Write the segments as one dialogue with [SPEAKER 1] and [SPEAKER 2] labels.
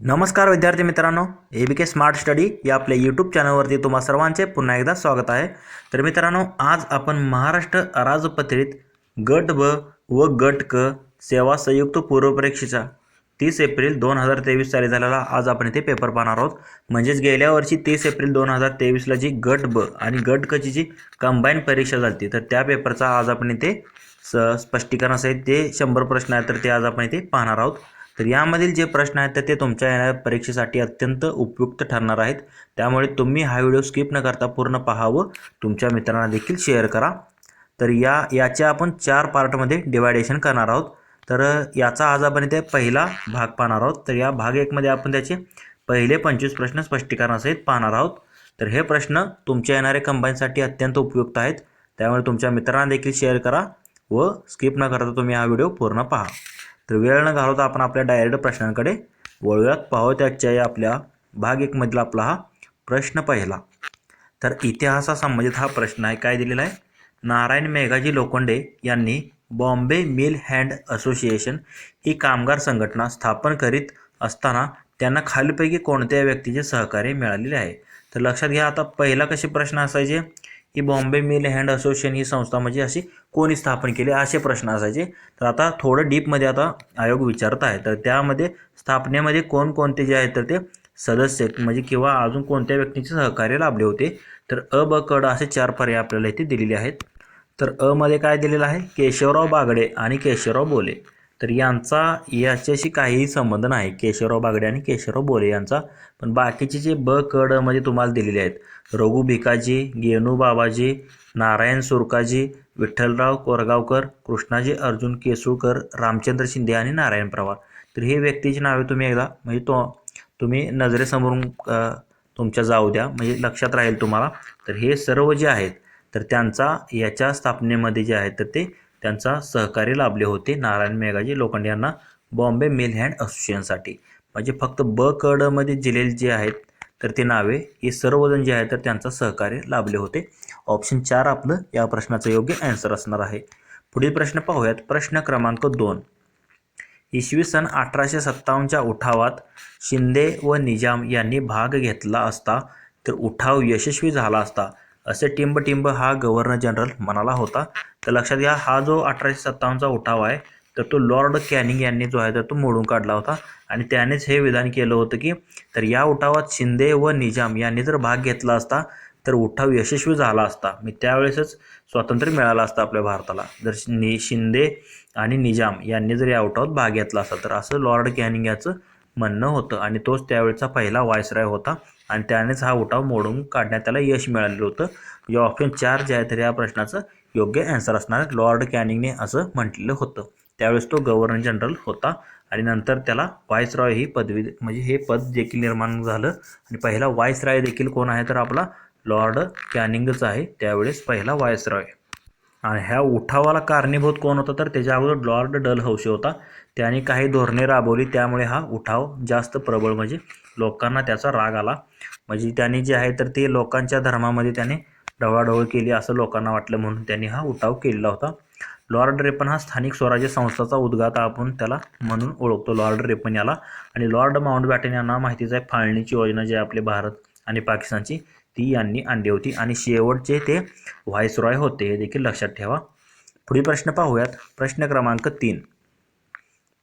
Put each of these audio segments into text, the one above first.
[SPEAKER 1] नमस्कार विद्यार्थी मित्रांनो ए बी के स्मार्ट स्टडी या आपल्या यूट्यूब चॅनलवरती तुम्हा सर्वांचे पुन्हा एकदा स्वागत आहे. तर मित्रांनो आज आपण महाराष्ट्र अराजपत्रित गट ब व गट क सेवा संयुक्त पूर्वपरीक्षेचा तीस एप्रिल दोन हजार तेवीस साली झालेला आज आपण इथे पेपर पाहणार आहोत. म्हणजेच गेल्या वर्षी तीस एप्रिल दोन हजार तेवीसला जी गट ब आणि गट कची जी कंबाईन परीक्षा झाली तर त्या पेपरचा आज आपण इथे स स्पष्टीकरण असेल ते शंभर प्रश्न आहेत तर ते आज आपण इथे पाहणार आहोत. तर यामधील जे प्रश्न आहेत तर ते तुमच्या येणाऱ्या परीक्षेसाठी अत्यंत उपयुक्त ठरणार आहेत. त्यामुळे तुम्ही हा व्हिडिओ स्किप न करता पूर्ण पहावं. तुमच्या मित्रांना देखील शेअर करा. तर या याचे आपण चार पार्टमध्ये डिवायडेशन करणार आहोत. तर याचा आज आपण इथे पहिला भाग पाहणार आहोत. तर या भाग एकमध्ये आपण त्याचे पहिले पंचवीस प्रश्न स्पष्टीकरणासहित पाहणार आहोत. तर हे प्रश्न तुमच्या येणाऱ्या कंबाईनसाठी अत्यंत उपयुक्त आहेत. त्यामुळे तुमच्या मित्रांना देखील शेअर करा व स्किप न करता तुम्ही हा व्हिडिओ पूर्ण पहा. तर वेळ न घालवता आपण आपल्या डायरेक्ट प्रश्नांकडे वळूयात. पाहू त्याच्या या आपल्या भाग एकमधला आपला हा प्रश्न पहिला. तर इतिहासासंबंधित हा प्रश्न आहे. काय दिलेला आहे? नारायण मेघाजी लोखंडे यांनी बॉम्बे मिल हँड असोसिएशन ही कामगार संघटना स्थापन करीत असताना त्यांना खालीलपैकी कोणत्या व्यक्तीचे सहकार्य मिळालेले आहे. तर लक्षात घ्या आता पहिला कसे प्रश्न असायचे? ही बॉम्बे मिल हँड असोसिएशन ही संस्था म्हणजे अशी कोणी स्थापन केली असे प्रश्न असायचे. तर आता थोडं डीपमध्ये आता आयोग विचारत आहे. तर त्यामध्ये स्थापनेमध्ये कोणकोणते जे आहेत तर ते सदस्य म्हणजे किंवा अजून कोणत्या व्यक्तीचे सहकार्य लाभले होते? तर अ ब कड असे चार पर्याय आपल्याला इथे दिलेले आहेत. तर अ मध्ये काय दिलेलं आहे? केशवराव बागडे आणि केशवराव बोले. तर यांचा याच्याशी काहीही संबंध नाही. केशवराव बागडे आणि केशवराव बोरे यांचा. पण बाकीचे जे ब कड म्हणजे तुम्हाला दिलेले आहेत. रघु भिकाजी गेनू बाबाजी नारायण सुरकाजी विठ्ठलराव कोरगावकर कृष्णाजी अर्जुन केसुळकर रामचंद्र शिंदे आणि नारायण पवार तर हे व्यक्तीची नावे तुम्ही एकदा म्हणजे तो तुम्ही नजरेसमोरून तुमच्या जाऊ द्या. म्हणजे लक्षात राहील तुम्हाला. तर हे सर्व जे आहेत तर त्यांचा याच्या स्थापनेमध्ये जे आहे तर ते त्यांचा सहकार्य लाभले होते नारायण मेघाजी लोखंडे यांना बॉम्बे मिल हँड असोसिएशनसाठी. म्हणजे फक्त ब कडमध्ये ड दिलेले जे आहेत तर ते नावे हे सर्वजण जे आहेत तर त्यांचा सहकार्य लाभले होते. ऑप्शन चार आपलं या प्रश्नाचं योग्य ॲन्सर असणार आहे. पुढील प्रश्न पाहूयात. प्रश्न क्रमांक दोन. इसवी सन अठराशे सत्तावन्नच्या उठावात शिंदे व निजाम यांनी भाग घेतला असता तर उठाव यशस्वी झाला असता असे टिंबटिंब हा गव्हर्नर जनरल म्हणाला होता. तर लक्षात घ्या हा जो अठराशे सत्तावन्नचा उठाव आहे तर तो लॉर्ड कॅनिंग यांनी जो आहे तर तो मोडून काढला होता. आणि त्यानेच हे विधान केलं होतं की तर या उठावात शिंदे व निजाम यांनी जर भाग घेतला असता तर उठाव यशस्वी झाला असता. मी त्यावेळेसच स्वातंत्र्य मिळालं असतं आपल्या भारताला. जर नि शिंदे आणि निजाम यांनी जर या उठावात भाग घेतला असता तर असं लॉर्ड कॅनिंग याचं म्हणणं होतं. आणि तोच त्यावेळेचा पहिला वायसराय होता. आणि त्यानेच हा उठाव मोडून काढण्यात त्याला यश मिळालेलं होतं. म्हणजे ऑप्शन चार जे आहे तर या प्रश्नाचं योग्य ॲन्सर असणार आहे लॉर्ड कॅनिंगने असं म्हटलेलं होतं. त्यावेळेस तो गव्हर्नर जनरल होता आणि नंतर त्याला वायसरॉय ही पदवी म्हणजे हे पद देखील निर्माण झालं. आणि पहिला वायसराय देखील कोण आहे तर आपला लॉर्ड कॅनिंगच आहे. त्यावेळेस पहिला वायसरॉय आणि ह्या उठावाला कारणीभूत कोण होता तर त्याच्या अगोदर लॉर्ड डल हौशे होता. त्याने काही धोरणे राबवली. त्यामुळे हा उठाव जास्त प्रबळ म्हणजे लोकांना त्याचा राग आला. म्हणजे त्याने जे आहे तर ते लोकांच्या धर्मामध्ये त्याने ढवळाढवळ केली असं लोकांना वाटलं म्हणून त्यांनी हा उठाव केलेला होता. लॉर्ड रेपन हा स्थानिक स्वराज्य संस्थाचा उद्गाता आपण त्याला म्हणून ओळखतो लॉर्ड रेपन याला. आणि लॉर्ड माउंटबॅटन यांना माहितीच आहे फाळणीची योजना जी आपले आपली भारत आणि पाकिस्तानची ती यांनी आणली होती. आणि शेवटचे ते व्हायसरॉय होते हे देखील लक्षात ठेवा. पुढील प्रश्न पाहूयात. प्रश्न क्रमांक तीन.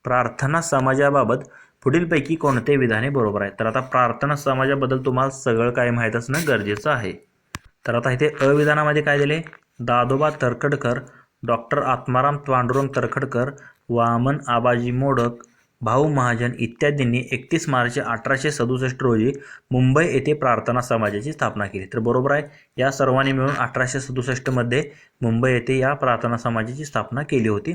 [SPEAKER 1] प्रार्थना समाजाबाबत पुढीलपैकी कोणते विधाने बरोबर आहे. तर आता प्रार्थना समाजाबद्दल तुम्हाला सगळं काय माहीत असणं गरजेचं आहे. तर आता इथे अविधानामध्ये काय दिले? दादोबा तरखडकर डॉक्टर आत्माराम पांडुरंग तरखडकर वामन आबाजी मोडक भाऊ महाजन इत्यादींनी एकतीस मार्च अठराशे सदुसष्ट रोजी मुंबई येथे प्रार्थना समाजाची स्थापना केली. तर बरोबर आहे या सर्वांनी मिळून अठराशे सदुसष्टमध्ये मुंबई येथे या प्रार्थना समाजाची स्थापना केली होती.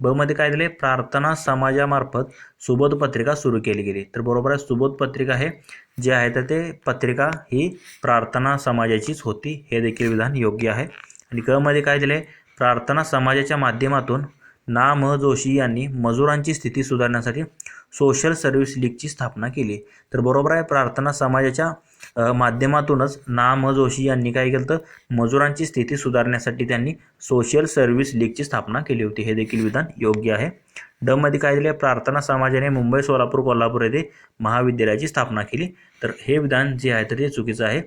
[SPEAKER 1] ब मध्ये काय दिले प्रार्थना समाजामार्फत सुबोध पत्रिका सुरू केली गेली. तर बरोबर आहे सुबोध पत्रिका हे जे आहे तर ते पत्रिका ही प्रार्थना समाजाचीच होती. हे देखील विधान योग्य आहे. आणि क मध्ये काय दिले? प्रार्थना समाजाच्या माध्यमातून ना म जोशी यांनी मजुरांची स्थिती सुधारण्यासाठी सोशल सर्व्हिस लीगची स्थापना केली. तर बरोबर आहे प्रार्थना समाजाच्या माध्यमातूनच ना म जोशी यांनी काय केलं तर मजुरांची स्थिती सुधारण्यासाठी त्यांनी सोशल सर्व्हिस लीगची स्थापना केली होती. हे देखील विधान योग्य आहे. डमध्ये काय दिले प्रार्थना समाजाने मुंबई सोलापूर कोल्हापूर येथे महाविद्यालयाची स्थापना केली. तर हे विधान जे आहे तर ते चुकीचं आहे.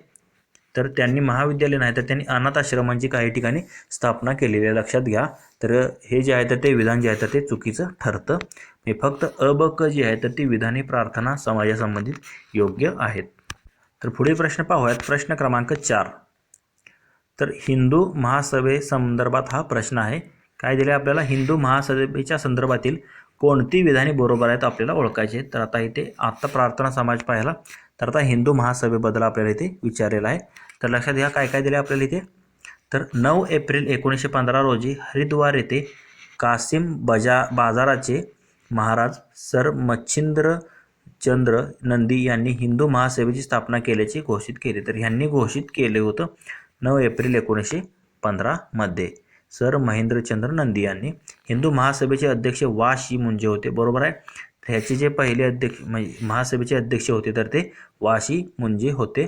[SPEAKER 1] तर त्यांनी महाविद्यालय नाही तर त्यांनी अनाथ आश्रमांची काही ठिकाणी स्थापना केलेली आहे. लक्षात घ्या. तर हे जे आहे तर ते विधान जे आहे तर ते चुकीचं ठरतं. हे फक्त अबक जे क आहे तर ती विधाने प्रार्थना समाजासंबंधित योग्य आहेत. तर पुढील प्रश्न पाहूयात. प्रश्न क्रमांक चार. तर हिंदू महासभेसंदर्भात हा प्रश्न आहे. काय दिले आपल्याला? हिंदू महासभेच्या संदर्भातील कोणती विधाने बरोबर आहेत आपल्याला ओळखायचे तर आता इथे आत्ता प्रार्थना समाज पाहायला तर आता हिंदू महासभेबद्दल आपल्याला इथे विचारलेलं आहे. तर लक्षात घ्या काय काय दिले आपल्याला इथे. तर नऊ एप्रिल एकोणीसशे पंधरा रोजी हरिद्वार येथे कासिम बजा बाजाराचे महाराज सर मच्छिंद्र चंद्र नंदी यांनी हिंदू महासभेची स्थापना केल्याचे घोषित केले. तर ह्यांनी घोषित केले होतं नऊ एप्रिल एकोणीसशे पंधरामध्ये सर महेंद्रचंद्र नंदी यांनी हिंदू महासभेचे अध्यक्ष वा. शी. मुंजे होते. बरोबर आहे? ह्याचे जे पहिले अध्यक्ष म्हणजे महासभेचे अध्यक्ष होते तर ते वाशी मुंजे होते.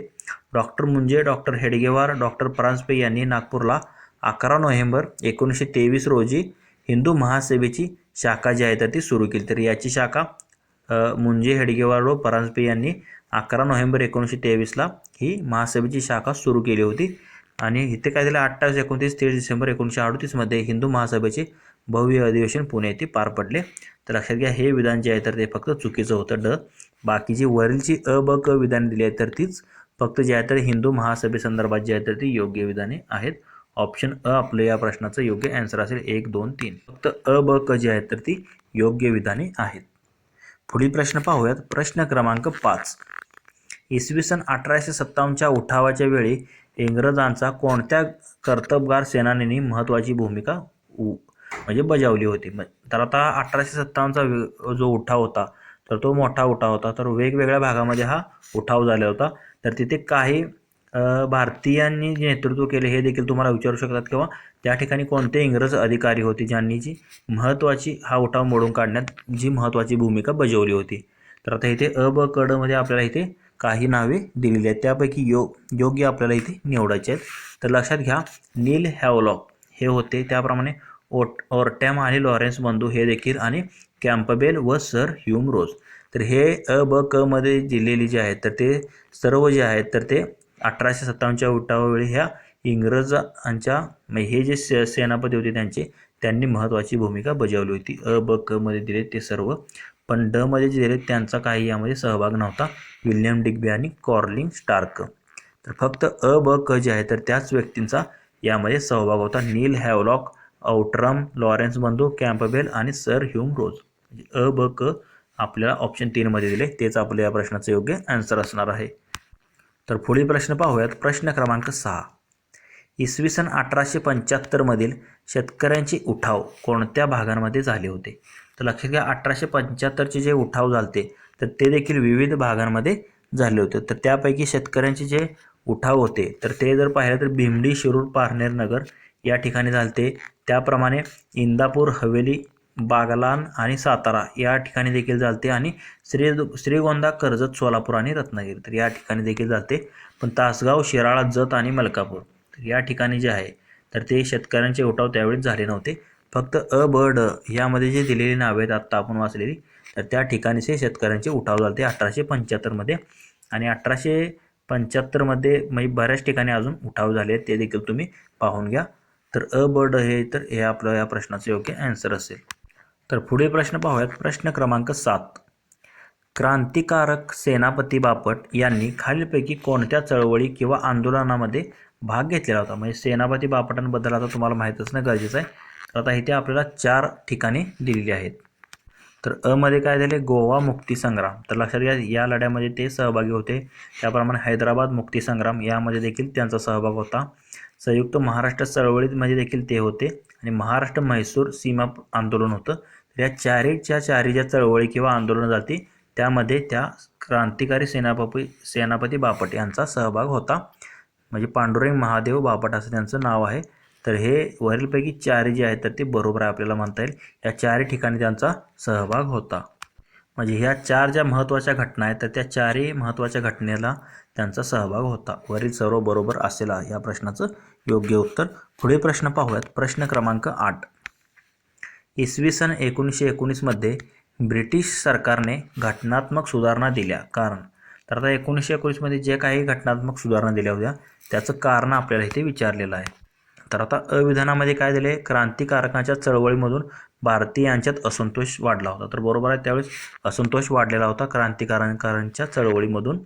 [SPEAKER 1] Doctor Munje doctor Hedgewar doctor Paranjpe यांनी नागपूरला अकरा नोव्हेंबर एकोणीसशे तेवीस रोजी हिंदू महासभेची शाखा जी आहे तर ती सुरू केली. तर याची शाखा मुंजे हेडगेवार व परांजपे यांनी अकरा नोव्हेंबर एकोणीसशे तेवीसला ही महासभेची शाखा सुरू केली होती. आणि इथे काय झालं अठ्ठावीस एकोणतीस तेवीस डिसेंबर एकोणीसशे अडतीसमध्ये हिंदू महासभेचे भव्य अधिवेशन पुणे येथे पार पडले. तर लक्षात घ्या हे विधान जे आहे तर ते फक्त चुकीचं होतं ड. बाकीची वरीलची अ ब क विधाने दिली आहेत तर तीच. फक्त जे आहे तर हिंदू महासभेसंदर्भात जे आहे तर ती योग्य विधाने आहेत. ऑप्शन अ आपलं या प्रश्नाचं योग्य अँसर असेल एक दोन तीन. फक्त अ ब क जी आहेत तर ती योग्य विधाने आहेत. पुढील प्रश्न पाहूयात. प्रश्न क्रमांक पाच. इसवी सन अठराशे सत्तावन्नच्या उठावाच्या वेळी इंग्रजांचा कोणत्या कर्तबगार सेनानींनी महत्त्वाची भूमिका उ- म्हणजे बजावली होती. मग तर आता अठराशे सत्तावन्नचा जो उठाव होता तर तो मोठा उठाव होता. तर वेगवेगळ्या भागामध्ये हा उठाव झाला होता. तर तिथे काही भारतीयांनी जे नेतृत्व केले हे देखील तुम्हाला विचारू शकतात किंवा त्या ठिकाणी कोणते इंग्रज अधिकारी होते ज्यांनी जी महत्त्वाची हा उठाव मोडून काढण्यात जी महत्त्वाची भूमिका बजावली होती. तर आता इथे अ ब कडमध्ये आपल्याला इथे काही नावे दिलेली आहेत. त्यापैकी यो योग्य आपल्याला इथे निवडायचे आहेत. तर लक्षात घ्या नील हॅवलॉक हे होते. त्याप्रमाणे ओट ओरटॅम आणि लॉरेन्स बंधू हे देखील आणि कॅम्पबेल व सर ह्यूम रोज. तर हे अ ब क मध्ये दिलेली जे आहेत तर ते सर्व जे आहेत तर ते अठराशे सत्तावन्नच्या उठावावेळी ह्या इंग्रजांच्या म्हणजे हे जे से सेनापती होते त्यांचे त्यांनी महत्त्वाची भूमिका बजावली होती. अ ब क मध्ये दिले ते सर्व. पण ड मध्ये जे दिले त्यांचा काही यामध्ये सहभाग नव्हता. विल्यम डिग्बी आणि कॉर्लिंग स्टार्क. तर फक्त अ ब क जे आहे तर त्याच व्यक्तींचा यामध्ये सहभाग होता. नील हॅवलॉक आउटरम लॉरेन्स बंधू कॅम्पबेल आणि सर ह्यूम रोज. म्हणजे अ ब क आपल्याला ऑप्शन तीनमध्ये दिले. तेच आपल्या या प्रश्नाचं योग्य आन्सर असणार आहे. तर पुढील प्रश्न पाहूयात. प्रश्न क्रमांक सहा. इसवी सन अठराशे पंच्याहत्तरमधील शेतकऱ्यांचे उठाव कोणत्या भागांमध्ये झाले होते? तर लक्षात घ्या अठराशे पंच्याहत्तरचे जे उठाव झालते तर ते देखील विविध भागांमध्ये झाले होते. तर त्यापैकी शेतकऱ्यांचे जे उठाव होते तर ते जर पाहिलं तर भिमडी शिरूर पारनेर नगर या ठिकाणी झालते. त्याप्रमाणे इंदापूर हवेली बागलान आणि सातारा या ठिकाणी देखील चालते आणि श्री श्रीगोंदा कर्जत सोलापूर आणि रत्नागिरी तर या ठिकाणी देखील जाते पण तासगाव शिराळा जत आणि मलकापूर तर या ठिकाणी जे आहे तर ते शेतकऱ्यांचे उठाव त्यावेळेस झाले नव्हते. फक्त अ ब ड यामध्ये जे दिलेली नावे आहेत आत्ता आपण वाचलेली तर त्या ठिकाणीचे शेतकऱ्यांचे उठाव झाले अठराशे पंच्याहत्तरमध्ये आणि अठराशे पंच्याहत्तरमध्ये म्हणजे बऱ्याच ठिकाणी अजून उठाव झाले आहेत ते देखील तुम्ही पाहून घ्या. तर अ ब ड हे तर हे आपलं या प्रश्नाचं योग्य ॲन्सर असेल. तर पुढे प्रश्न पाहूयात. प्रश्न क्रमांक सात. क्रांतिकारक सेनापती बापट यांनी खालीलपैकी कोणत्या चळवळी किंवा आंदोलनामध्ये भाग घेतलेला होता? म्हणजे सेनापती बापटांबद्दल आता तुम्हाला माहीत असणं गरजेचं आहे. तर आता इथे आपल्याला चार ठिकाणी दिलेली आहेत. तर अमध्ये काय झाले? गोवा मुक्ती संग्राम. तर लक्षात घ्या या लढ्यामध्ये ते सहभागी होते. त्याप्रमाणे हैदराबाद मुक्ती संग्राम यामध्ये देखील त्यांचा सहभाग होता. संयुक्त महाराष्ट्र चळवळीमध्ये देखील ते होते. आणि महाराष्ट्र म्हैसूर सीमा आंदोलन होतं. तर या चारीच्या चारी ज्या चळवळी किंवा आंदोलनं जाती त्यामध्ये त्या क्रांतिकारी सेनापती सेनापती बापट यांचा सहभाग होता. म्हणजे पांडुरंग महादेव बापट असं त्यांचं नाव आहे. तर हे वरीलपैकी चारी जे आहेत तर ते बरोबर आहे आपल्याला म्हणता येईल. या चारही ठिकाणी त्यांचा सहभाग होता. म्हणजे ह्या चार ज्या महत्त्वाच्या घटना आहेत तर त्या चारही महत्त्वाच्या घटनेला त्यांचा सहभाग होता. वरील सर्व बरोबर असेल या प्रश्नाचं योग्य उत्तर पुढे प्रश्न पाहूयात. प्रश्न क्रमांक आठ. इसवी सन एकोणीसशे एकोणीसमध्ये ब्रिटिश सरकारने घटनात्मक सुधारणा दिल्या. कारण तर आता एकोणीसशे एकोणीसमध्ये जे काही घटनात्मक सुधारणा दिल्या होत्या त्याचं कारण आपल्याला इथे विचारलेलं आहे. तर आता अविधानामध्ये काय दिले? क्रांतिकारकांच्या चळवळीमधून भारतीयांच्यात असंतोष वाढला होता. तर बरोबर आहे त्यावेळेस असंतोष वाढलेला होता क्रांतिकारकांच्या चळवळीमधून.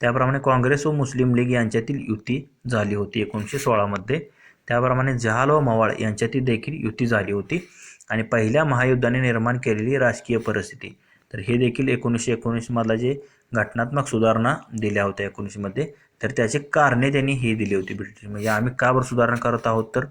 [SPEAKER 1] त्याप्रमाणे काँग्रेस व मुस्लिम लीग यांच्यातील युती झाली होती एकोणीसशे सोळामध्ये त्याप्रमाणे जहाल व मवाळ यांच्यातील देखील युती झाली होती आणि पहिल्या महायुद्धाने निर्माण केलेली राजकीय परिस्थिती. तर हे देखील एकोणीसशे एकोणीसमधला जे घटनात्मक सुधारणा दिल्या होत्या एकोणीसमध्ये तर त्याचे कारणे त्यांनी ही दिली होती. ब्रिटिश म्हणजे आम्ही का बरं सुधारणा करत आहोत? तर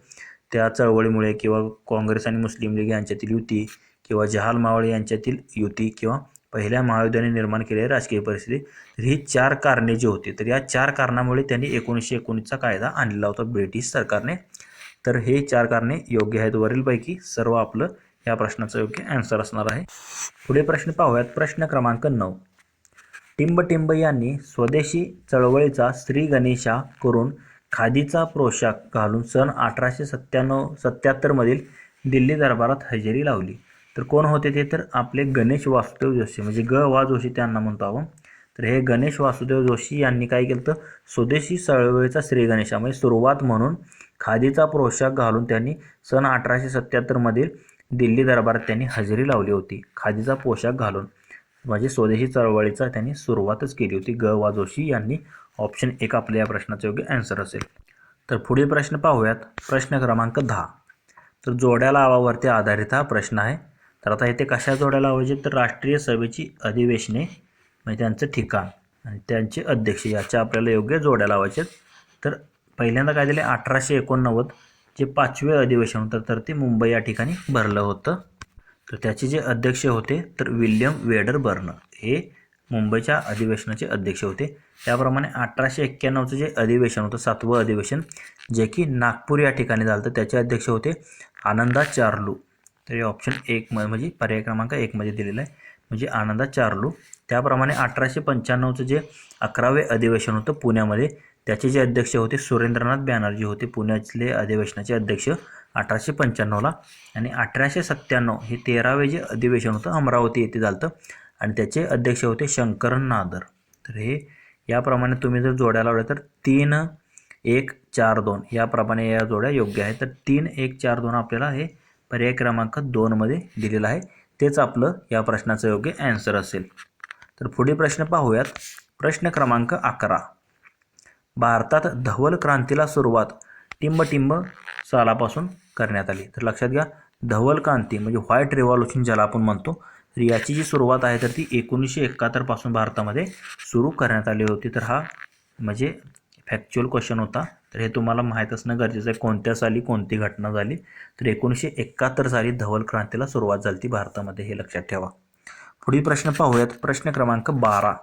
[SPEAKER 1] त्या चळवळीमुळे किंवा काँग्रेस आणि मुस्लिम लीग यांच्यातील युती किंवा जहाल मावळे यांच्यातील युती किंवा पहिल्या महायुद्धाने निर्माण केलेली राजकीय परिस्थिती तर ही चार कारणे जी होती तर या चार कारणामुळे त्यांनी एकोणीसशे एकोणीसचा कायदा आणलेला होता ब्रिटिश सरकारने. तर हे चार कारणे योग्य आहेत वरीलपैकी सर्व आपलं या प्रश्नाचं योग्य आन्सर असणार आहे. पुढे प्रश्न पाहूयात. प्रश्न क्रमांक नऊ. टिंब टिंब यांनी स्वदेशी चळवळीचा श्री गणेशा करून खादीचा पोशाख घालून सन अठराशे सत्त्याण्णव सत्याहत्तरमधील दिल्ली दरबारात हजेरी लावली. तर कोण होते ते? तर आपले गणेश वासुदेव जोशी. म्हणजे ग वा जोशी त्यांना म्हणतो आपण. तर हे गणेश वासुदेव जोशी यांनी काय केलं तर स्वदेशी चळवळीचा श्री गणेशा म्हणजे सुरुवात म्हणून खादीचा पोशाख घालून त्यांनी सन अठराशे सत्याहत्तरमधील दिल्ली दरबारात त्यांनी हजेरी लावली होती. खादीचा पोशाख घालून. म्हणजे स्वदेशी चळवळीचा त्यांनी सुरुवातच केली होती. ग वा जोशी यांनी ऑप्शन एक आपल्या या प्रश्नाचं योग्य ॲन्सर असेल. तर पुढील प्रश्न पाहूयात. प्रश्न क्रमांक दहा. तर जोड्या लावावरती आधारित हा प्रश्न आहे. तर आता इथे कशा जोड्या लावायचे तर राष्ट्रीय सभेची अधिवेशने म्हणजे त्यांचं ठिकाण आणि त्यांचे अध्यक्ष याच्या आपल्याला योग्य जोड्या लावायचे तर पहिल्यांदा काय दिले? अठराशे एकोणनव्वद जे पाचवे अधिवेशन होतं तर ते मुंबई या ठिकाणी भरलं होतं. तर त्याचे जे अध्यक्ष होते तर विल्यम वेडर बर्न हे मुंबईच्या अधिवेशनाचे अध्यक्ष होते. त्याप्रमाणे अठराशे एक्क्याण्णवचं जे अधिवेशन होतं सातवं अधिवेशन जे की नागपूर या ठिकाणी झालं होतं त्याचे अध्यक्ष होते आनंदा चार्लू. तर हे ऑप्शन एक म म्हणजे पर्याय क्रमांक एकमध्ये दिलेलं आहे म्हणजे आनंदा चार्लू. त्याप्रमाणे अठराशे पंच्याण्णवचं जे अकरावे अधिवेशन होतं पुण्यामध्ये त्याचे जे अध्यक्ष होते सुरेंद्रनाथ बॅनर्जी होते पुण्यातले अधिवेशनाचे अध्यक्ष अठराशे पंच्याण्णवला. आणि अठराशे सत्त्याण्णव हे तेरावे जे अधिवेशन होतं अमरावती येथे झालं आणि त्याचे अध्यक्ष होते शंकरन नादर. तर हे याप्रमाणे तुम्ही जर जोड्या लावल्या तर तीन एक चार दोन. याप्रमाणे या जोड्या योग्य आहेत. तर तीन एक चार दोन आपल्याला हे पर्याय क्रमांक दोनमध्ये दिलेलं आहे. तेच आपलं या प्रश्नाचं योग्य ॲन्सर असेल. तर पुढील प्रश्न पाहूयात. प्रश्न क्रमांक अकरा. भारतात धवल क्रांतीला सुरुवात टिंबटिंब सालापासून करण्यात आली. तर लक्षात घ्या धवल क्रांती म्हणजे व्हाईट रेव्हॉल्युशन ज्याला आपण म्हणतो तर याची जी सुरुवात आहे तर ती एकोणीसशे एकाहत्तरपासून भारतामध्ये सुरू करण्यात आली होती. तर हा म्हणजे फॅक्च्युअल क्वेश्चन होता. तर हे तुम्हाला माहीत असणं गरजेचं आहे. कोणत्या साली कोणती घटना झाली? तर एकोणीसशे एकाहत्तर साली धवल क्रांतीला सुरुवात झाली ती भारतामध्ये. हे लक्षात ठेवा. पुढील प्रश्न पाहूयात. प्रश्न क्रमांक बारा.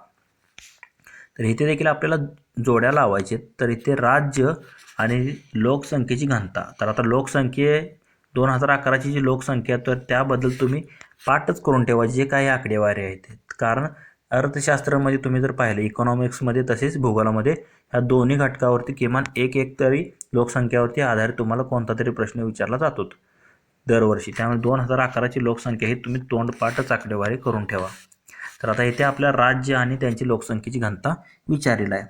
[SPEAKER 1] तर इथे देखील आपल्याला जोड्या लावायचे तर इथे राज्य आणि लोकसंख्येची घनता. तर आता लोकसंख्ये दोन हजार अकराची जी लोकसंख्या तर त्याबद्दल तुम्ही पाठच करून ठेवा जे काही आकडेवारी आहेत. कारण अर्थशास्त्रामध्ये तुम्ही जर पाहिलं इकॉनॉमिक्समध्ये तसेच भूगोलामध्ये ह्या दोन्ही घटकावरती किमान एक एक तरी लोकसंख्यावरती आधारित तुम्हाला कोणता तरी प्रश्न विचारला जातो दरवर्षी. त्यामुळे दोन हजार अकराची लोकसंख्या ही तुम्ही तोंडपाठच आकडेवारी करून ठेवा. तर आता इथे आपल्या राज्य आणि त्यांची लोकसंख्येची घनता विचारलेला आहे.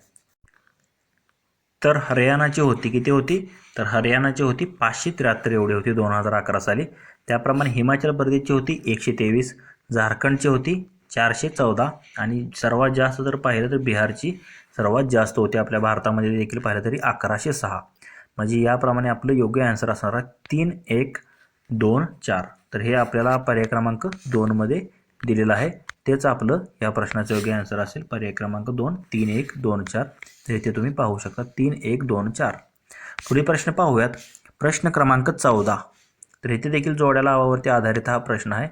[SPEAKER 1] तर हरियाणाची होती किती होती? तर हरियाणाची होती पाचशे त्र्याहत्तर एवढी होती दोन हजार अकरा साली. त्याप्रमाणे हिमाचल प्रदेशची होती एकशे तेवीस झारखंडची होती चारशे चौदा आणि सर्वात जास्त जर पाहिलं तर बिहारची सर्वात जास्त होती आपल्या भारतामध्ये देखील पाहिलं तरी अकराशे सहा. म्हणजे याप्रमाणे आपलं योग्य आन्सर असणार आहे तीन एक दोन चार. तर हे आपल्याला पर्याय क्रमांक दोनमध्ये दिलेलं आहे. तेच आपलं या प्रश्नाचं योग्य आन्सर असेल. पर्याय क्रमांक दोन तीन एक दोन चार. तर इथे तुम्ही पाहू शकता तीन एक दोन चार. पुढील प्रश्न पाहूयात. प्रश्न क्रमांक चौदा. तर इथे देखील जोड्या लावावरती आधारित हा प्रश्न आहे.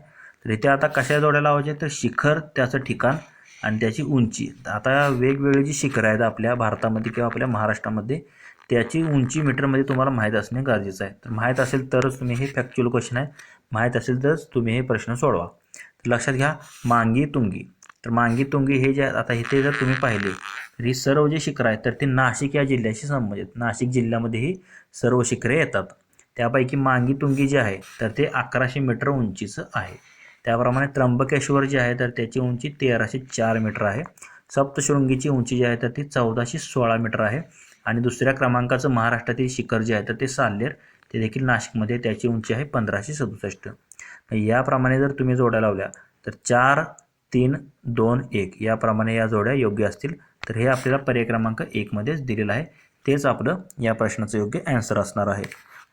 [SPEAKER 1] तर इथे आता कशा जोड्या लावायचे तर शिखर त्याचं ठिकाण आणि त्याची उंची. आता वेगवेगळी जी शिखरं आहेत आपल्या भारतामध्ये किंवा आपल्या महाराष्ट्रामध्ये त्याची उंची मीटरमध्ये तुम्हाला माहीत असणे गरजेचं आहे. तर माहीत असेल तरच तुम्ही हे फॅक्च्युअल क्वेश्चन आहे. माहीत असेल तरच तुम्ही हे प्रश्न सोडवा. तर लक्षात घ्या मांगी तुंगी. तर मांगी तुंगी हे जे आता इथे जर तुम्ही पाहिले तर ही सर्व जे शिखरं आहेत तर ती नाशिक या जिल्ह्याशी संबंधित. नाशिक जिल्ह्यामध्ये ही सर्व शिखरे येतात. त्यापैकी मांगी तुंगी जे आहे तर ते अकराशे मीटर उंचीचं आहे. त्याप्रमाणे त्र्यंबकेश्वर जे आहे तर त्याची उंची तेराशे चार मीटर आहे. सप्तशृंगीची उंची जी आहे तर ती चौदाशे सोळा मीटर आहे. आणि दुसऱ्या क्रमांकाचं महाराष्ट्रातील शिखर जे आहे तर ते साल्लेर ते देखील नाशिकमध्ये त्याची उंची आहे पंधराशे सदुसष्ट. याप्रमाणे जर तुम्ही जोड्या लावल्या तर चार तीन दोन एक याप्रमाणे या जोड्या योग्य असतील. तर हे आपल्याला पर्याय क्रमांक एकमध्येच दिलेलं आहे. तेच आपलं या प्रश्नाचं योग्य ॲन्सर असणार आहे.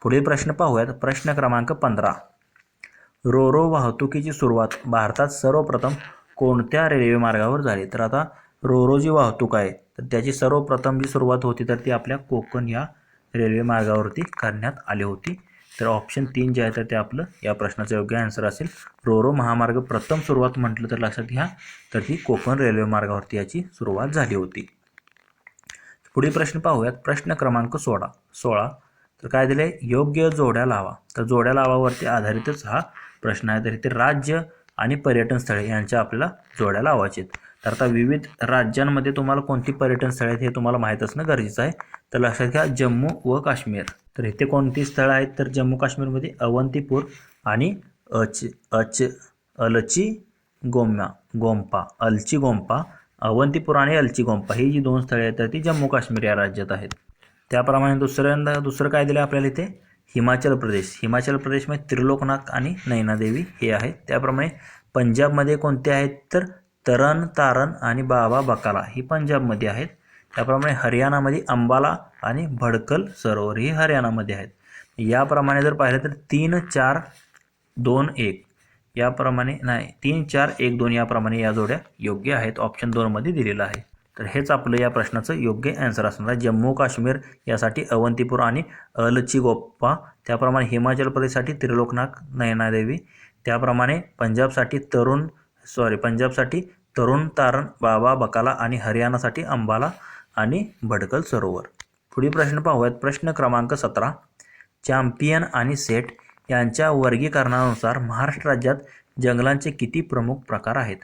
[SPEAKER 1] पुढील प्रश्न पाहूयात. प्रश्न क्रमांक पंधरा. रोरो वाहतुकीची सुरुवात भारतात सर्वप्रथम कोणत्या रेल्वे मार्गावर झाली? तर आता रोरो जी वाहतूक आहे तर त्याची सर्वप्रथम जी सुरुवात होती तर ती आपल्या कोकण या रेल्वे मार्गावरती करण्यात आली होती. तर ऑप्शन तीन जे आहे तर ते आपलं या प्रश्नाचं योग्य आन्सर असेल. रोरो महामार्ग प्रथम सुरुवात म्हटलं तर लक्षात घ्या तर ती कोकण रेल्वे मार्गावरती याची सुरुवात झाली होती. पुढील प्रश्न पाहूयात. प्रश्न क्रमांक सोळा. सोळा. तर काय दिले योग्य जोड्या लावा. तर जोड्या लावावरती आधारितच हा प्रश्न आहे. तर इथे राज्य आणि पर्यटन स्थळे यांच्या आपल्याला जोड्या लावायचे आहेत. तर आता विविध राज्यांमध्ये तुम्हाला कोणती पर्यटन स्थळे आहेत हे तुम्हाला माहीत असणं गरजेचं आहे. तर लक्षात घ्या जम्मू व काश्मीर. तर इथे कोणती स्थळं आहेत? तर जम्मू काश्मीरमध्ये अवंतीपूर आणि अच अच अलची गोम्या गोंपा अलची गोंपा अवंतीपूर आणि अलची गोंपा ही जी दोन स्थळे आहेत तर ती जम्मू काश्मीर या राज्यात आहेत. त्याप्रमाणे दुसऱ्यांदा दुसरं काय दिलं आपल्याला इथे? हिमाचल प्रदेश. हिमाचल प्रदेशमध्ये त्रिलोकनाथ आणि नैनादेवी हे आहेत. त्याप्रमाणे पंजाबमध्ये कोणते आहेत तर तरण तारण आणि बाबा बकाला ही पंजाबमध्ये आहेत. त्याप्रमाणे हरियाणामध्ये अंबाला आणि भडकल सरोवर ही हरियाणामध्ये आहेत. याप्रमाणे जर पाहिलं तर तीन चार दोन एक. याप्रमाणे नाही तीन चार एक दोन याप्रमाणे या जोड्या योग्य आहेत. ऑप्शन दोनमध्ये दिलेलं आहे. तर हेच आपलं या प्रश्नाचं योग्य ॲन्सर असणार आहे. जम्मू काश्मीर यासाठी अवंतीपूर आणि अलची गोप्पा त्याप्रमाणे हिमाचल प्रदेशसाठी त्रिलोकनाथ नयनादेवी त्याप्रमाणे पंजाबसाठी तरुण सॉरी पंजाबसाठी तरुण तारण बाबा बकाला आणि हरियाणासाठी अंबाला आणि भडकल सरोवर. पुढील प्रश्न पाहूयात. प्रश्न क्रमांक सतरा. चॅम्पियन आणि सेट यांच्या वर्गीकरणानुसार महाराष्ट्र राज्यात जंगलांचे किती प्रमुख प्रकार आहेत?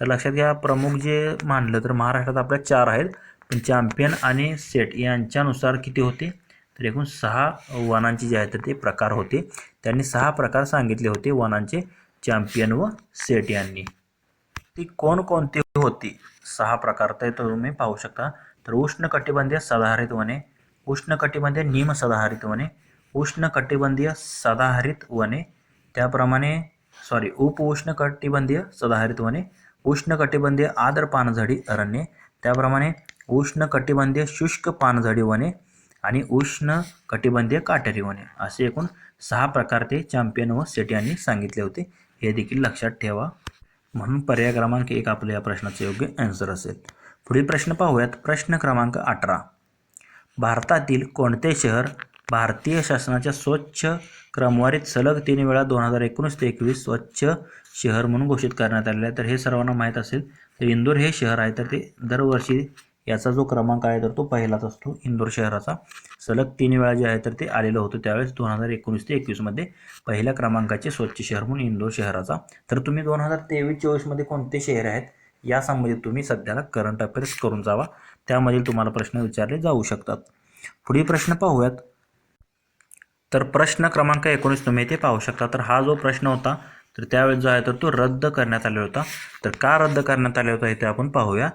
[SPEAKER 1] तर लक्षात घ्या प्रमुख जे मानलं तर महाराष्ट्रात आपल्या चार आहेत. पण चॅम्पियन आणि सेट यांच्यानुसार किती होते? तर एकूण सहा वनांचे जे आहेत तर ते प्रकार होते. त्यांनी सहा प्रकार सांगितले होते वनांचे चॅम्पियन व सेट यांनी. ती कोणकोणती होती? सहा प्रकार तर तुम्ही पाहू शकता. तर उष्णकटिबंधीय सदाहरित वने उष्णकटिबंधीय निम सदाहरित वने उष्णकटिबंधीय सदाहरित वने त्याप्रमाणे सॉरी उप उष्णकटिबंधीय सदाहरित वने उष्णकटिबंधीय आदर पानझडी अरण्ये त्याप्रमाणे उष्णकटिबंधीय शुष्क पानझडी वने आणि उष्ण कटिबंधीय काटेरी वने असे एकूण सहा प्रकार ते चॅम्पियन व सेट यांनी सांगितले होते. हे देखील लक्षात ठेवा. म्हणून पर्याय क्रमांक एक आपल्या या प्रश्नाचे योग्य आन्सर असेल. पुढील प्रश्न पाहूयात. प्रश्न क्रमांक अठरा. भारतातील कोणते शहर भारतीय शासनाच्या स्वच्छ क्रमवारीत सलग तीन वेळा दोन हजार एकोणीस ते एकवीस स्वच्छ शहर म्हणून घोषित करण्यात आलेलं आहे. तर हे सर्वांना माहीत असेल तर इंदोर हे शहर आहे तर ते दरवर्षी याचा जो क्रमांक आहे तर तो पहिलाच असतो. इंदोर शहराचा सलग तीन वेळा जे आहे तर ते आलेलं होतं त्यावेळेस दोन हजार एकोणीस ते एकवीसमध्ये पहिल्या क्रमांकाचे स्वच्छ शहर म्हणून इंदोर शहराचा. तर तुम्ही दोन हजार तेवीस चोवीसमध्ये कोणते शहर आहेत या संबंधित तुम्ही सध्याला करंट अफेअर्स करून जावा. त्यामधील तुम्हाला प्रश्न विचारले जाऊ शकतात. पुढील प्रश्न पाहूयात. तर प्रश्न क्रमांक एकोणीस तुम्ही इथे पाहू शकता. तर हा जो प्रश्न होता तर त्यावेळेस जो आहे तर तो रद्द करण्यात आलेला होता. तर का रद्द करण्यात आला होता इथे आपण पाहूया.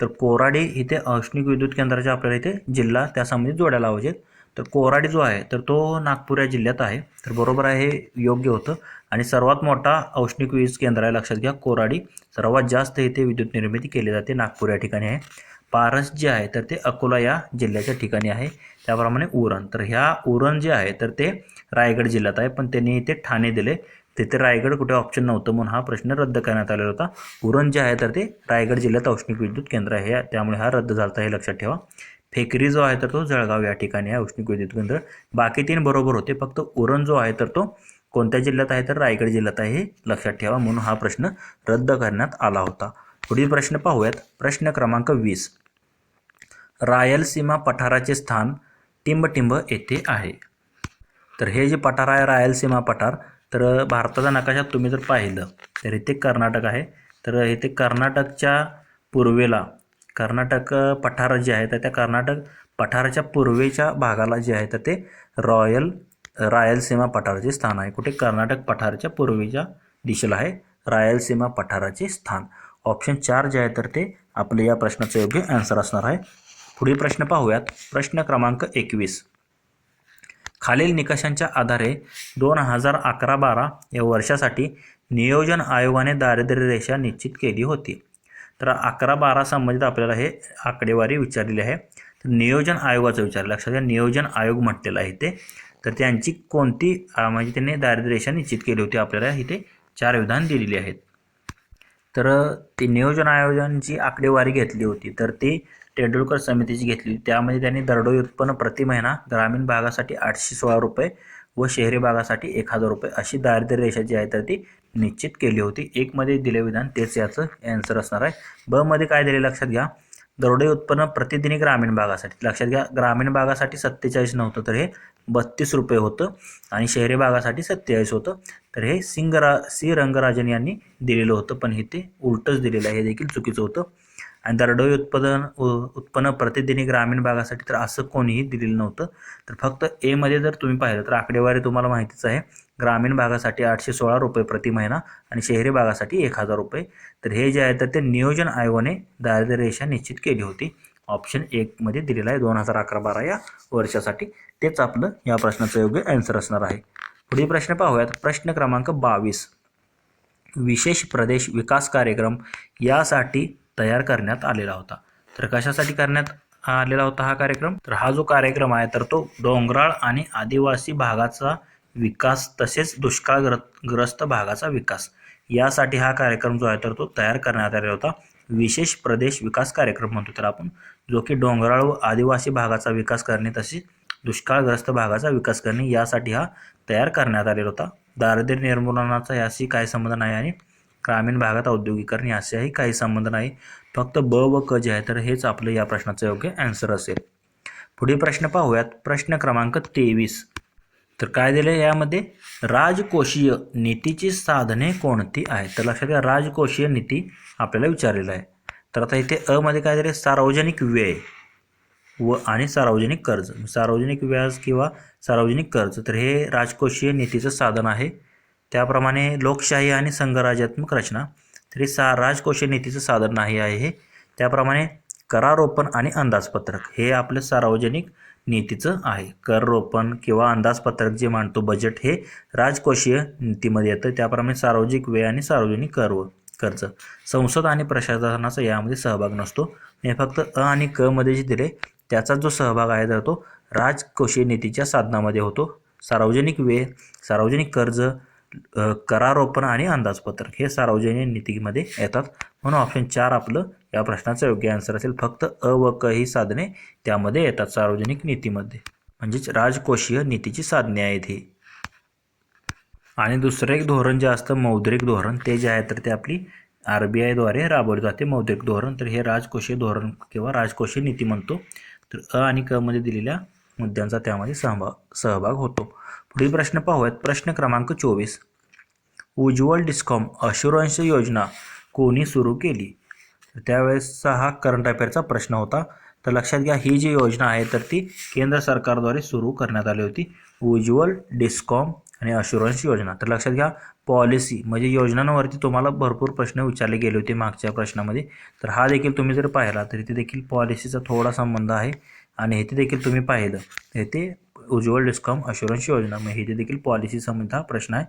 [SPEAKER 1] तर कोराडी इथे औष्णिक विद्युत केंद्राच्या आपल्याला इथे जिल्हा त्या संबंधित जोड्या लावायचे तर कोराडी जो आहे तर तो नागपूर या जिल्ह्यात आहे. तर बरोबर आहे हे योग्य होतं. आणि सर्वात मोठा औष्णिक वीज केंद्र आहे लक्षात घ्या कोराडी. सर्वात जास्त इथे विद्युत निर्मिती केली जाते नागपूर या ठिकाणी आहे. पारस जे आहे तर ते अकोला या जिल्ह्याच्या ठिकाणी आहे. त्याप्रमाणे उरण. तर ह्या उरण जे आहे तर ते रायगड जिल्ह्यात आहे. पण त्यांनी इथे ठाणे दिले. तिथे रायगड कुठे ऑप्शन नव्हतं म्हणून हा प्रश्न रद्द करण्यात आलेला होता. उरण जे आहे तर ते रायगड जिल्ह्यात औष्णिक विद्युत केंद्र आहे. त्यामुळे हा रद्द झाला हे लक्षात ठेवा. फेकरी जो आहे तर तो जळगाव या ठिकाणी आहे औष्णिक विद्युत केंद्र. बाकी तीन बरोबर होते. फक्त उरण जो आहे तर तो कोणत्या जिल्ह्यात आहे तर रायगड जिल्ह्यात आहे हे लक्षात ठेवा म्हणून हा प्रश्न रद्द करण्यात आला होता. पुढील प्रश्न पाहूयात. प्रश्न क्रमांक वीस. रायलसीमा पठाराचे स्थान टिंबटिंब येथे आहे. तर हे जे पठार आहे रायलसीमा पठार तर भारताचा नकाशात तुम्ही जर पाहिलं तर इथे कर्नाटक आहे. तर इथे कर्नाटकच्या पूर्वेला कर्नाटक पठार जे आहे तर त्या कर्नाटक पठाराच्या पूर्वेच्या भागाला जे आहे तर ते रॉयल रायलसीमा पठाराचे स्थान आहे. कुठे? कर्नाटक पठाराच्या पूर्वेच्या दिशेला आहे. रायलसीमा पठाराचे स्थान. ऑप्शन चार जे आहे तर ते आपले या प्रश्नाचं योग्य आन्सर असणार आहे. पुढील प्रश्न पाहूयात. प्रश्न क्रमांक एकवीस. खालील निकषांच्या आधारे दोन हजार अकरा बारा या वर्षासाठी नियोजन आयोगाने दारिद्र्य रेषा निश्चित केली होती. तर अकरा बारा संबंधित आपल्याला हे आकडेवारी विचारलेली आहे. तर नियोजन आयोगाचं विचारलं. लक्षात घ्या नियोजन आयोग म्हटलेलं आहे ते तर त्यांची कोणती म्हणजे त्यांनी दारिद्र्य रेषा निश्चित केली होती आपल्याला इथे चार विधान दिलेली आहेत. तर ते नियोजन आयोगांची आकडेवारी घेतली होती. तर ती तेंडुलकर समितीची घेतली होती. त्यामध्ये त्यांनी दरडोई उत्पन्न प्रति महिना ग्रामीण भागासाठी आठशे सोळा रुपये व शहरी भागासाठी एक हजार रुपये अशी दारिद्र्य रेषा जी आहे तर ती निश्चित केली होती. एकमध्ये दिले विधान तेच याचं ॲन्सर असणार आहे. ब मध्ये काय दिले लक्षात घ्या. दरोडे उत्पन्न प्रतिदिनी ग्रामीण भागासाठी. लक्षात घ्या ग्रामीण भागासाठी सत्तेचाळीस नव्हतं तर हे बत्तीस रुपये होतं आणि शहरी भागासाठी सत्तेचाळीस होतं. तर हे सिंगरा सी. रंगराजन यांनी दिलेलं होतं पण हे ते उलटंच दिलेलं आहे हे देखील चुकीचं होतं. आणि दरडोई उत्पादन उत्पन्न प्रतिदिनी ग्रामीण भागासाठी तर असं कोणीही दिलेलं नव्हतं. तर फक्त एमध्ये जर तुम्ही पाहिलं तर आकडेवारी तुम्हाला माहितीच आहे. ग्रामीण भागासाठी आठशे सोळा रुपये प्रति महिना आणि शहरी भागासाठी एक हजार रुपये. तर हे जे आहे तर ते नियोजन आयोगाने दारिद्र्य रेषा निश्चित केली होती. ऑप्शन एकमध्ये दिलेलं आहे दोन हजार अकरा बारा या वर्षासाठी. तेच आपलं या प्रश्नाचं योग्य आन्सर असणार आहे. पुढील प्रश्न पाहूयात. प्रश्न क्रमांक बावीस. विशेष प्रदेश विकास कार्यक्रम यासाठी तयार करण्यात आलेला होता. तर कशासाठी करण्यात आलेला होता हा कार्यक्रम? तर हा जो कार्यक्रम आहे तर तो डोंगराळ आणि आदिवासी भागाचा विकास तसेच दुष्काळग्र ग्रस्त भागाचा विकास. यासाठी हा कार्यक्रम जो आहे तर तो तयार करण्यात आलेला होता. विशेष प्रदेश विकास कार्यक्रम म्हणतो तर आपण जो की डोंगराळ व आदिवासी भागाचा विकास करणे तसेच दुष्काळग्रस्त भागाचा विकास करणे यासाठी हा तयार करण्यात आलेला होता. दारिद्र्य निर्मूलनाचा याशी काही संबंध नाही आणि ग्रामीण भागात औद्योगिकरण याचाही काही संबंध नाही. फक्त ब व क जे आहे तर हेच आपलं या प्रश्नाचं योग्य आन्सर असेल. पुढील प्रश्न पाहूयात. प्रश्न क्रमांक तेवीस. तर काय दिलं यामध्ये? राजकोषीय नीतीची साधने कोणती आहेत? तर लक्षात घ्या राजकोषीय नीती आपल्याला विचारलेलं आहे. तर आता इथे अ मध्ये काय आहे सार्वजनिक व्यय व आणि सार्वजनिक कर्ज. सार्वजनिक व्याज किंवा सार्वजनिक कर्ज तर हे राजकोषीय नीतीचं साधन आहे. त्याप्रमाणे लोकशाही आणि संघराज्यात्मक रचना तर हे सा राजकोषीय नीतीचं साधन नाही आहे हे. त्याप्रमाणे करारोपण आणि अंदाजपत्रक हे आपलं सार्वजनिक नीतीचं आहे. कररोपण किंवा अंदाजपत्रक जे मांडतो बजेट हे राजकोषीय नीतीमध्ये येतं. त्याप्रमाणे सार्वजनिक व्यय आणि सार्वजनिक कर कर्ज संसद आणि प्रशासनाचा यामध्ये सहभाग नसतो. हे फक्त अ आणि क मध्ये जे दिले त्याचा जो सहभाग आहे तर तो राजकोषीय नीतीच्या साधनामध्ये होतो. सार्वजनिक व्यय सार्वजनिक कर्ज करारोपण आणि अंदाजपत्रक हे सार्वजनिक नीतीमध्ये येतात. म्हणून ऑप्शन चार आपलं या प्रश्नाचं योग्य आन्सर असेल. फक्त अ व क ही साधने त्यामध्ये येतात सार्वजनिक नीतीमध्ये. म्हणजेच राजकोषीय नीतीची साधने आहेत ही. आणि दुसरं एक धोरण जे असतं मौद्रिक धोरण ते जे आहे तर ते आपली आर बी आयद्वारे राबवले जाते. मौद्रिक धोरण तर हे राजकोषीय धोरण किंवा राजकोषीय नीती म्हणतो. तर अ आणि क मध्ये दिलेल्या मुद्द्यांचा त्यामध्ये सहभाग सहभाग होतो. पुढील प्रश्न पाहूयात. प्रश्न क्रमांक चोवीस. उज्ज्वल डिस्कॉम अशुरन्स योजना कोणी सुरू केली? त्यावेळेसचा हा करंट अफेअरचा प्रश्न होता. तर लक्षात घ्या ही जी योजना आहे तर ती केंद्र सरकारद्वारे सुरू करण्यात आली होती. उज्ज्वल डिस्कॉम आणि अशुरन्स योजना. तर लक्षात घ्या पॉलिसी म्हणजे योजनांवरती तुम्हाला भरपूर प्रश्न विचारले गेले होते मागच्या प्रश्नामध्ये. तर हा देखील तुम्ही जर पाहिला तर इथे देखील पॉलिसीचा थोडा संबंध आहे. आणि इथे देखील तुम्ही पाहिलं. येथे उज्ज्वल डिस्कॉम अशुरन्स योजना. मग हे देखील पॉलिसी संबंधित प्रश्न आहे.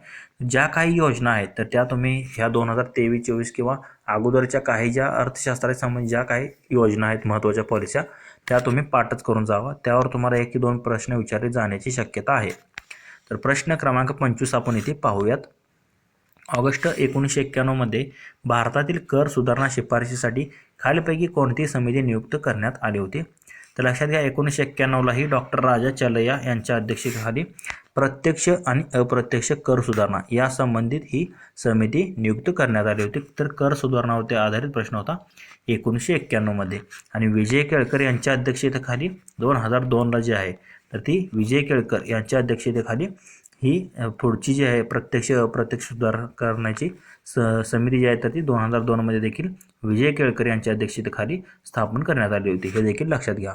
[SPEAKER 1] ज्या काही योजना आहेत तर त्या तुम्ही ह्या दोन हजार तेवीस चोवीस किंवा अगोदरच्या काही ज्या अर्थशास्त्राच्या संबंधित ज्या काही योजना आहेत महत्त्वाच्या पॉलिस्या त्या तुम्ही पाठच करून जावा. त्यावर तुम्हाला एक की दोन प्रश्न विचारले जाण्याची शक्यता आहे. तर प्रश्न क्रमांक पंचवीस आपण इथे पाहूयात. ऑगस्ट एकोणीसशे एक्क्याण्णवमध्ये भारतातील कर सुधारणा शिफारशीसाठी खालीपैकी कोणती समिती नियुक्त करण्यात आली होती? तर लक्षात घ्या एकोणीसशे एक्क्याण्णवलाही डॉक्टर राजा चलया यांच्या अध्यक्षतेखाली प्रत्यक्ष आणि अप्रत्यक्ष कर सुधारणा या संबंधित ही समिती नियुक्त करण्यात आली होती. तर कर सुधारणावरती आधारित प्रश्न होता एकोणीसशे एक्क्याण्णवमध्ये. आणि विजय केळकर यांच्या अध्यक्षतेखाली दोन हजार दोनला जी आहे तर ती विजय केळकर यांच्या अध्यक्षतेखाली ही पुढची जी आहे प्रत्यक्ष अप्रत्यक्ष सुधारणा करण्याची स समिती जी आहे तर ती दोन हजार दोनमध्ये देखील विजय केळकर यांच्या अध्यक्षतेखाली स्थापन करण्यात आली होती. हे देखील लक्षात घ्या.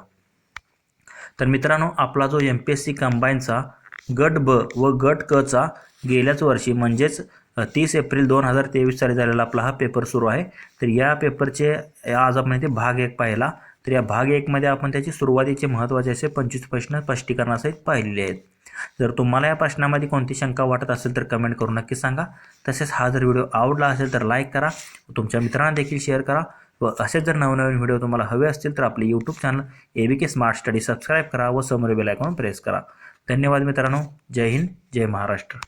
[SPEAKER 1] तर मित्रांनो आपला जो एम पी एस सी कंबाईनचा गट ब व गट क चा गेल्याच वर्षी म्हणजेच तीस एप्रिल दोन हजार तेवीस साली झालेला आपला हा पेपर सुरू आहे. तर या पेपरचे आज आपण इथे भाग एक पाहिला. तर या भाग एकमध्ये आपण त्याची सुरुवातीचे महत्त्वाचे असे पंचवीस प्रश्न स्पष्टीकरणासहित पाहिलेले आहेत. जर तुम्हाला या प्रश्नामध्ये कोणती शंका वाटत असेल तर कमेंट करून नक्की सांगा. तसेच हा जर व्हिडिओ आवडला असेल तर लाईक करा. तुमच्या मित्रांना देखील शेअर करा. व असेच जर नवनवीन व्हिडिओ तुम्हाला हवे असतील तर आपले YouTube channel A B K smart study subscribe करा व समोर बेल आयकॉन प्रेस करा. धन्यवाद मित्रांनो. जय हिंद जय महाराष्ट्र.